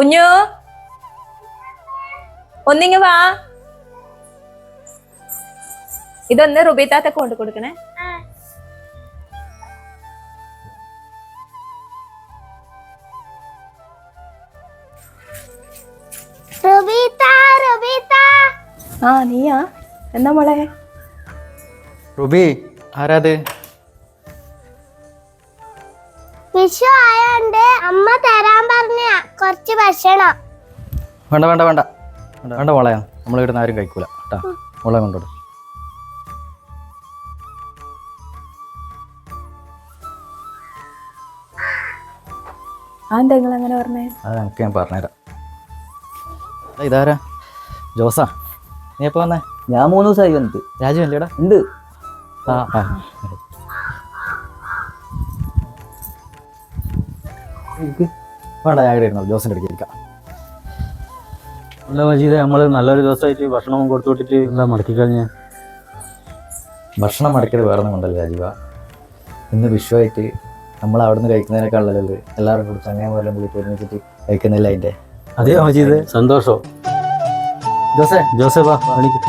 കുഞ്ഞു. ഒന്നിങ്ങ വാ. ഇതൊന്ന് റുബിത്താത്ത കൊണ്ട് കൊടുക്കണേ. ആ. നീയാ. എന്താ മോളെ? റുബി ആരാത് വിഷു ആയോണ്ട് അമ്മ തരാൻ പറഞ്ഞ കുറച്ച് ഭക്ഷണം. വേണ്ട വേണ്ട വേണ്ട. വേണ്ട വേണ്ട മോളെ നമ്മൾ ഇവിടുന്ന് ആരും കഴിക്കൂല. കേട്ടാ മോളെ കൊണ്ടോട് നിങ്ങൾ അങ്ങനെ പറഞ്ഞേ? അത് എനിക്ക് ഞാൻ പറഞ്ഞുതരാം. ഇതാരാ? ജോസാ. നീ എപ്പോ വന്നേ? ഞാൻ മൂന്ന് ദിവസമായി വന്നിട്ട്. രാജു അല്ലേടാ ഉണ്ട്. ആ ആ. ഇരിക്ക്. വേണ്ട ഞാൻ ഇരുന്നു ജോസിന്റെ അടുത്ത് ഇരിക്കാം. അല്ല മജീദ് നമ്മൾ നല്ലൊരു ദിവസമായിട്ട് ഭക്ഷണം കൊടുത്തു വിട്ടിട്ട് എന്താ മടക്കി കഴിഞ്ഞ ഭക്ഷണം മടക്കിയത് വേറെ ഒന്നും കൊണ്ടല്ല രാജീവ ഇന്ന് വിഷുവായിട്ട് നമ്മൾ അവിടെ നിന്ന് കഴിക്കുന്നതിനേക്കാളല്ലേ എല്ലാവരും കൂടി പോലെ കൂടി ഒരുമിച്ചിട്ട് കഴിക്കുന്നില്ല അതിന്റെ അതെയോ മജീദ്? സന്തോഷം. ജോസേ ജോസഫാ എനിക്ക്